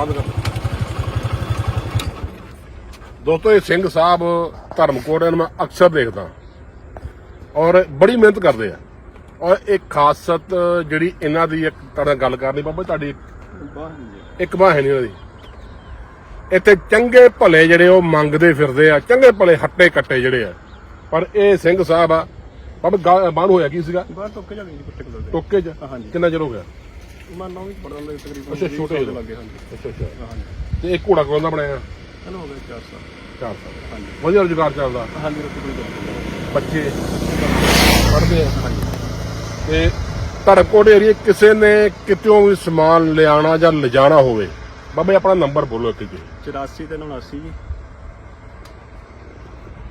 ਬੰਦ ਕਰ ਦੋਸਤੋ ਇਹ ਸਿੰਘ ਸਾਹਿਬ ਧਰਮਕੋਟ ਨੂੰ ਮੈਂ ਅਕਸਰ ਦੇਖਦਾ। ਔਰ ਬੜੀ ਮਿਹਨਤ ਕਰਦੇ ਆ। ਔਰ ਇੱਕ ਖਾਸਤ ਜਿਹੜੀ ਇਹਨਾਂ ਦੀ ਇੱਕ ਤਰ੍ਹਾਂ ਗੱਲ ਕਰਨੀ ਬਾਬਾ ਤੁਹਾਡੀ ਇੱਕ- ਬਾਹ ਹੈ ਨਹੀਂ ਉਹਨਾਂ ਦੀ ਇੱਥੇ ਚੰਗੇ ਭਲੇ ਜਿਹੜੇ ਉਹ ਮੰਗਦੇ ਫਿਰਦੇ ਆ ਚੰਗੇ ਭਲੇ ਹੱਟੇ ਕੱਟੇ ਜਿਹੜੇ ਆ। ਪਰ ਇਹ ਸਿੰਘ ਸਾਹਿਬ ਆ ਬਾਬਾ ਬਾਹਰ ਹੋਇਆ ਕੀ ਸੀਗਾ? ਬਾਹਰ ਟੋਕੇ ਜਾ ਜੀ ਦੇ ਟੋਕੇ ਹਾਂਜੀ। ਕਿੰਨਾ ਚਿਰ ਹੋ ਗਿਆ? ਮੈਂ ਨੌਂ ਵੀ ਪੜਨ ਲੱਗੇ ਤਕਰੀਬਨ ਅੱਛਾ, ਵੀਹ ਛੋਟੇ ਸਾਲ ਜਿਹੇ। ਲੱਗੇ ਹਾਂਜੀ। ਅੱਛਾ ਅੱਛਾ। ਹਾਂਜੀ। ਤੇ ਇਹ ਘੋੜਾ ਕੋਲ ਦਾ ਇਹਨੂੰ ਹੋ ਗਏ 4 ਸਾਲ। 4 ਸਾਲ। ਹਾਂਜੀ। ਵਧੀਆ ਰੁਜ਼ਗਾਰ ਚੱਲਦਾ? ਹਾਂਜੀ ਰੋਟੀ ਕੋਈ ਚੱਲਦੀ। ਬੱਚੇ? ਪੜ੍ਹਦੇ ਆ? ਤੇ ਧਰਮਕੋਟ ਏਰੀਏ ਕਿਸੇ ਨੇ ਕਿਤੇੋਂ ਵੀ ਸਮਾਨ ਲਿਆਣਾ ਜਾਂ ਲਿਜਾਣਾ ਹੋਵੇ ਬਾਬਾ ਆਪਣਾ ਨੰਬਰ ਬੋਲੋ ਇੱਕ ਜੀ। 84 ਤੇ 79 ਜੀ।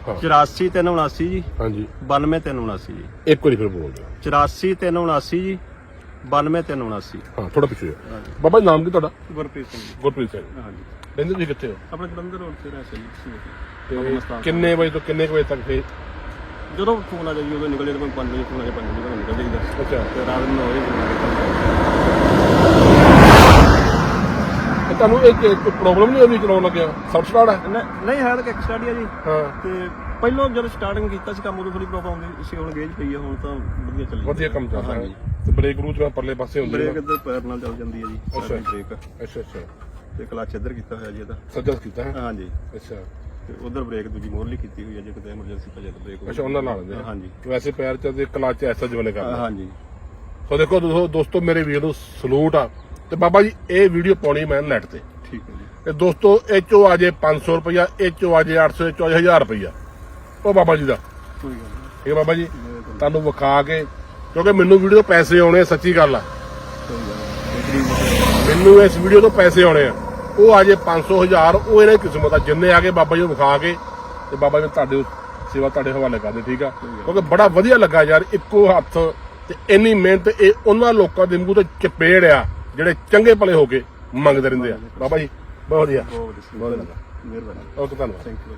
ਹਾਂ। 84 ਤੇ 79 ਜੀ। ਹਾਂਜੀ। 92 ਤੇ 79 ਜੀ। ਇੱਕ ਵਾਰੀ ਫਿਰ ਬੋਲ ਦਿਓ। 84 ਤੇ 79 ਜੀ। 92 ਤੇ 79 ਹਾਂ ਥੋੜਾ ਪਿੱਛੇ ਜਾਓ। ਬਾਬਾ ਜੀ ਨਾਮ ਕੀ ਤੁਹਾਡਾ? ਗੁਰਪ੍ਰੀਤ ਸਿੰਘ ਜੀ। ਗੁਰਪ੍ਰੀਤ ਸਿੰਘ। ਹਾਂਜੀ। ਰਹਿੰਦੇ ਤੁਸੀਂ ਕਿੱਥੇ ਹੋ? ਆਪਣੇ ਜਲੰਧਰ ਰੋਡ ਤੇ ਰਹਿ ਸੀ ਤੇ ਕਿੰਨੇ ਵਜੇ ਤੋਂ ਕਿੰਨੇ ਕੁ ਵਜੇ ਤੱਕ ਫੇ ਜਦੋਂ ਫੋਨ ਆ ਜਾਈ ਉਦੋਂ ਨਿਕਲ ਕੋਈ 5 ਵਜੇ ਫੋਨ ਆ ਜਾਏ 5 ਵਜੇ ਨਿਕਲ ਜਾਈਦਾ। ਅੱਛਾ। ਤੇ ਰਾਤ ਨੂੰ ਹੋਏ ਤੇ ਤੁਹਾਨੂੰ ਇੱਕ ਇੱਕ ਪ੍ਰੋਬਲਮ ਨਹੀਂ ਆਉਂਦੀ ਚਲਾਉਣ ਲੱਗਿਆ? ਸਬ ਸਟਾਰਟ ਹੈ? ਨਹੀਂ ਹੈ ਤਾਂ ਕਿੱਕ ਸਟਾਡੀ ਆ ਜੀ। ਹਾਂ। ਤੇ ਪਹਿਲਾਂ ਜਦੋਂ ਸਟਾਰਟਿੰਗ ਕੀਤਾ ਸੀ ਕੰਮ ਉਦੋਂ ਥੋੜੀ ਪ੍ਰੋਬਲਮ ਆਉਂਦੀ ਸੀ ਹੁਣ ਗੇਜ ਪਈ ਆ ਹੁਣ ਤਾਂ ਵਧੀਆ ਚੱਲੀ ਵਧੀਆ ਕੰਮ ਚੱਲਦਾ ਹੈ ਹਾਂਜੀ। ਤੇ ਬ੍ਰੇਕ ਰੂਟ ਮੈਂ ਪਰਲੇ ਪਾਸੇ ਹੁੰਦੀ ਬ੍ਰੇਕ ਹੈ ਇੱਧਰ ਪੈਰ ਨਾਲ ਚੱਲ ਜਾਂਦੀ ਹੈ ਜੀ ਅੱਛਾ। ਬ੍ਰੇਕ ਅੱਛਾ ਅੱਛਾ। ਤੇ ਕਲਚ ਇੱਧਰ ਕੀਤਾ ਹੋਇਆ ਜੀ ਇਹਦਾ। ਸੱਜਾ ਕੀਤਾ ਹੈ? ਹਾਂਜੀ। ਅੱਛਾ। ਤੇ ਉਧਰ ਬ੍ਰੇਕ ਦੂਜੀ ਮੋਰਲੀ ਕੀਤੀ ਹੋਈ ਹੈ ਜੇ ਕਿਤੇ ਐਮਰਜੈਂਸੀ ਪੈ ਜਾਏ ਤਾਂ ਬ੍ਰੇਕ ਅੱਛਾ ਉਹਨਾਂ ਨਾਲ ਦੇ। ਹਾਂਜੀ। ਵੈਸੇ ਪੈਰ ਚ ਤੇ ਕਲਚ ਐਸਾ ਜਿਵੇਂ ਕਰਦਾ ਹਾਂਜੀ। ਸੋ ਦੇਖੋ ਦੋਸਤੋ ਮੇਰੇ ਵੀਰ ਨੂੰ ਸਲੂਟ ਆ। ਤੇ ਬਾਬਾ ਜੀ ਇਹ ਵੀਡੀਓ ਪਾਉਣੀ ਮੈਂ ਨੈਟ ਤੇ। ਠੀਕ ਹੈ ਜੀ। ਤੇ ਦੋਸਤੋ ਇਹ ਚੋਂ ਆ ਜੇ 500 ਰੁਪਇਆ ਇਹ ਚੋਂ ਆ ਜੇ 800 ਇਹ ਚੋਂ ਆ ਜੇ 1000 ਰੁਪਇਆ ਉਹ ਬਾਬਾ ਜੀ ਦਾ। ਕੋਈ ਗੱਲ ਨਹੀਂ। ਠੀਕ ਹੈ ਬਾਬਾ ਜੀ? ਤੁਹਾਨੂੰ ਵਿਖਾ ਕੇ ਕਿਉਂਕਿ ਮੈਨੂੰ ਵੀਡੀਓ ਪੈਸੇ ਆਉਣੇ ਆ, ਸੱਚੀ ਗੱਲ ਆ। ਮੈਨੂੰ ਇਸ ਵੀਡੀਓ ਤੋਂ ਪੈਸੇ ਆਉਣੇ ਆ। ਉਹ ਆ ਜੇ 500 1000 ਉਹ ਇਹਨਾਂ ਦੀ ਕਿਸਮਤ ਆ। ਜਿੰਨੇ ਆ ਕੇ ਬਾਬਾ ਜੀ ਨੂੰ ਵਿਖਾ ਕੇ ਤੇ ਬਾਬਾ ਜੀ ਤੁਹਾਡੇ ਸੇਵਾ ਤੁਹਾਡੇ ਹਵਾਲੇ ਕਰਦੇ ਠੀਕ ਆ? ਕਿਉਂਕਿ ਬੜਾ ਵਧੀਆ ਲੱਗਾ ਯਾਰ ਇੱਕੋ ਹੱਥ ਤੇ ਇੰਨੀ ਮਿਹਨਤ ਇਹ ਉਹਨਾਂ ਲੋਕਾਂ ਦੇ ਮੂੰਹ ਤੇ ਚਪੇੜ ਆ ਜਿਹੜੇ ਚੰਗੇ ਭਲੇ ਹੋ ਕੇ ਮੰਗਦੇ ਰਹਿੰਦੇ ਆ। ਬਾਬਾ ਜੀ ਬਹੁਤ ਵਧੀਆ। ਬਹੁਤ ਵਧੀਆ। ਬਹੁਤ ਵਧੀਆ। ਮਿਹਰਬਾਨੀ। ਓਕੇ ਧੰਨਵਾਦ। Thank you